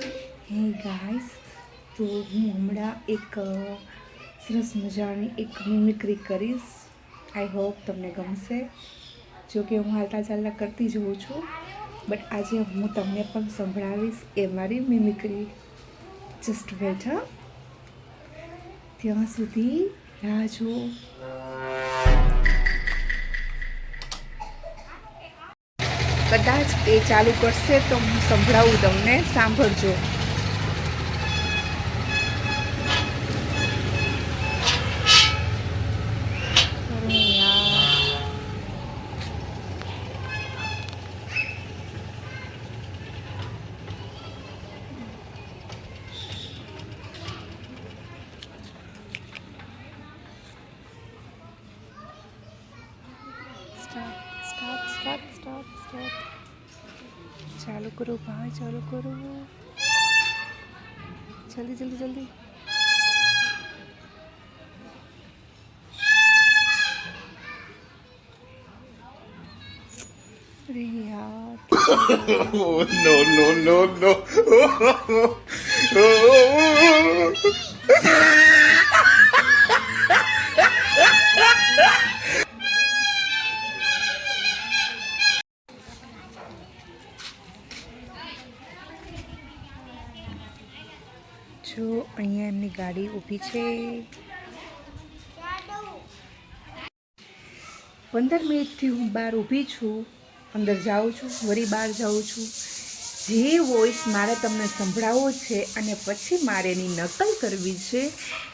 હે ગાઈસ તો હું હમણાં એક સરસ મજાની એક મિમિક્રી કરીશ. આઈ હોપ તમને ગમશે. જો કે હું હાલતા ચાલતા કરતી જ હોઉં છું બટ આજે હું તમને પણ સંભળાવીશ એ મારી મિમિક્રી જસ્ટ વેટ ત્યાં સુધી રાહ જુઓ. કદાચ એ ચાલુ કરશે તો હું સંભળાવું તમને સાંભળજો. યાર start start start start start ચાલુ કરો ભાઈ ચાલુ કરો જલ્દી જલ્દી જલ્દી અરે યાર Oh, no, no, no, no. જો અહીંયા એમની ગાડી ઊભી છે. પંદર મિનિટથી હું બહાર ઊભી છું. અંદર જાઉં છું, વળી બહાર જાઉં છું. જે વોઇસ મારે તમને સંભળાવવો છે અને પછી મારે એની નકલ કરવી છે,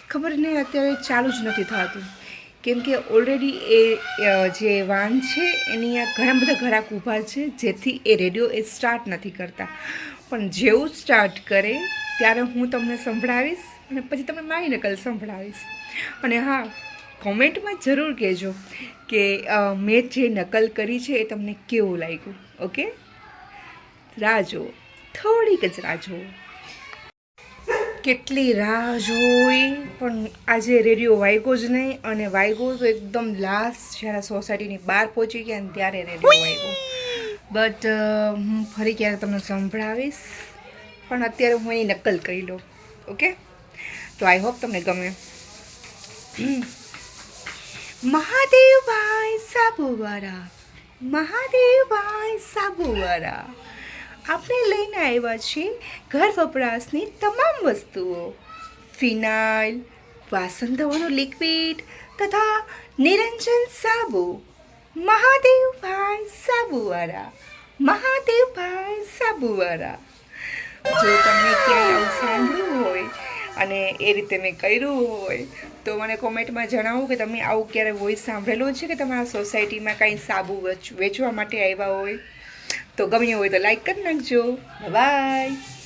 ખબર નહીં, અત્યારે ચાલુ જ નથી થતું. કેમ કે ઓલરેડી એ જે વાન છે, એની આ ઘણા બધા ઘરાક ઊભા છે, જેથી એ રેડિયો એ સ્ટાર્ટ નથી કરતા. પણ જેવું સ્ટાર્ટ કરે, ત્યારે હું તમને સંભળાવીશ અને પછી તમને મારી નકલ સંભળાવીશ. અને હા, કોમેન્ટમાં જરૂર કહેજો કે મેં જે નકલ કરી છે એ તમને કેવું લાગ્યું, ઓકે? રાહ જુઓ થોડીક જ રાહ જુઓ કેટલી રાહ જોઈ પણ આજે રેડિયો વાગ્યો જ નહીં અને વાગ્યો તો એકદમ લાસ્ટ જ્યારે સોસાયટીની બહાર પહોંચી ગયા ને ત્યારે રેડિયો વાગ્યો. બટ હું ફરી ક્યારે તમને સંભળાવીશ? પણ અત્યારે હું એની નકલ કરી લઉં ઓકે તો આઈ હોપ તમને ગમે. મહાદેવભાઈ સાબુવારા મહાદેવભાઈ સાબુવાળા. આપણે લઈને આવ્યા છીએ ઘર વપરાશની તમામ વસ્તુઓ. ફિનાઇલ, વાસણ ધોવાનું લિક્વિડ તથા નિરંજન સાબુ, મહાદેવભાઈ સાબુવાળા મહાદેવભાઈ સાબુવાળા. જો તમને ક્યાંય આવું સાંભળ્યું હોય અને એ રીતે મેં કર્યું હોય, તો મને કોમેન્ટમાં જણાવો કે તમે આવું ક્યારે વોઇસ સાંભળેલું છે કે તમારા સોસાયટીમાં કાંઈ સાબુ વેચ- વેચવા માટે આવ્યા હોય? તો ગમ્યું હોય તો લાઈક કરી નાખજો. બાય